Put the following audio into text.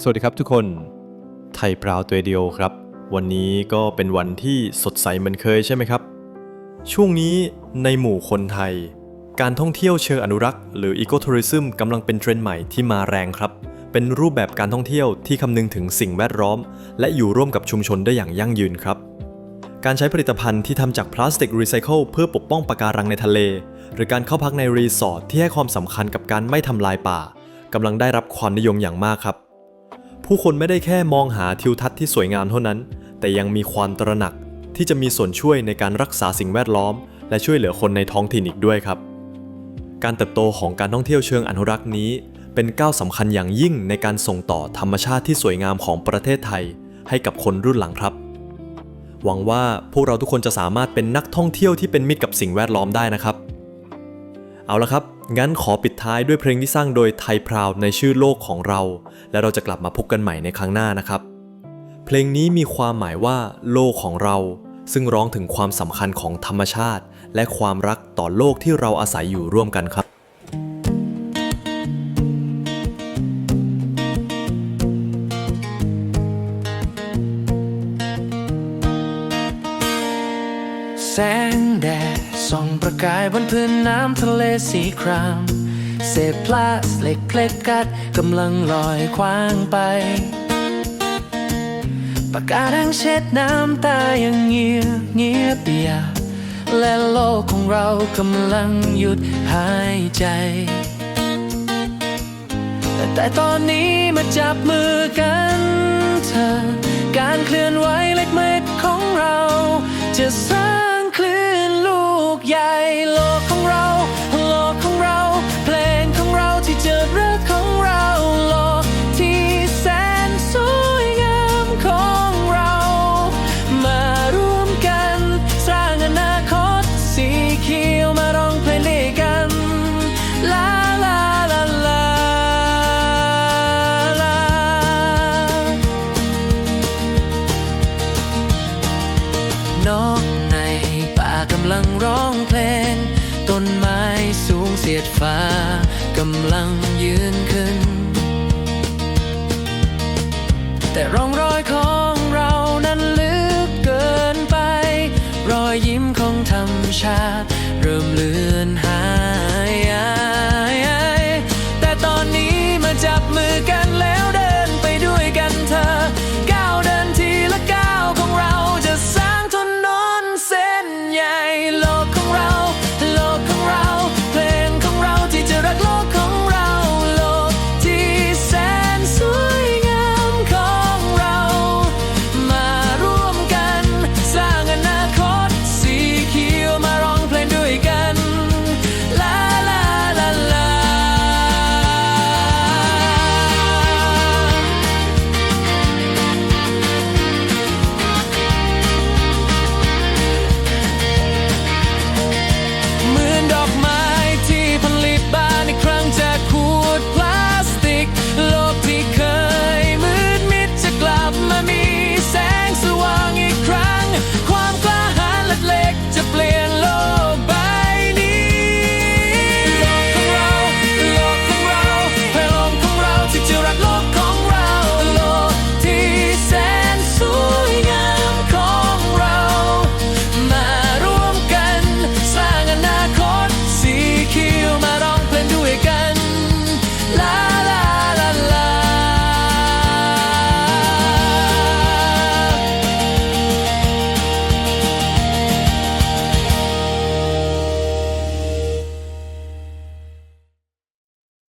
สวัสดีครับทุกคน ไทยพราวตัวเดียวครับ วันนี้ก็เป็นวันที่สดใสเหมือนเคยใช่ไหมครับ ช่วงนี้ในหมู่คนไทย การท่องเที่ยวเชิงอนุรักษ์ หรืออีโกทัวริซึมกำลังเป็นเทรนด์ใหม่ที่มาแรงครับ เป็นรูปแบบการท่องเที่ยวที่คำนึงถึงสิ่งแวดล้อม และอยู่ร่วมกับชุมชนได้อย่างยั่งยืนครับ การใช้ผลิตภัณฑ์ที่ทำจากพลาสติกรีไซเคิลเพื่อปกป้องปะการังในทะเล หรือการเข้าพักในรีสอร์ทที่ให้ความสำคัญกับการไม่ทำลายป่ากำลังได้รับความนิยมอย่างมากครับ ผู้คนไม่ได้แค่มองหาทิวทัศน์ที่สวยงามเท่านั้น แต่ยังมีความตระหนักที่จะมีส่วนช่วยในการรักษาสิ่งแวดล้อม และช่วยเหลือคนในท้องถิ่นอีกด้วยครับ การเติบโตของการท่องเที่ยวเชิงอนุรักษ์นี้ เป็นก้าวสำคัญอย่างยิ่งในการส่งต่อธรรมชาติที่สวยงามของประเทศไทย ให้กับคนรุ่นหลังครับ หวังว่าพวกเราทุกคนจะสามารถเป็นนักท่องเที่ยวที่เป็นมิตรกับสิ่งแวดล้อมได้นะครับ เอาละครับ งั้นขอปิดท้ายด้วยเพลงที่สร้างโดยไทยพราวในชื่อโลกของเรา และเราจะกลับมาพบกันใหม่ในครั้งหน้านะครับ เพลงนี้มีความหมายว่า โลกของเรา ซึ่งร้องถึงความสำคัญของธรรมชาติ และความรักต่อโลกที่เราอาศัยอยู่ร่วมกันครับ แสงแดดส่องประกายบนพื้นน้ำทะเลสีครามเศษพลาสติกเพล็กกัดกำลังลอยคว้างไป ปากกาดังเช็ดน้ำตายังเงียบเงียบเปียและโลกของเรากำลังหยุดหายใจแต่แต่ตอนนี้มาจับมือกันเธอ การเคลื่อนไหวเล็กเม็ดของเราจะสร้างำลังร้องเพลง ต้นไม้สูงเสียดฟ้ากำลังยืนขึ้น แต่ร่องรอยของเรานั้นลึกเกินไป รอยยิ้มของธรรมชาติ เริ่มเลือนหาย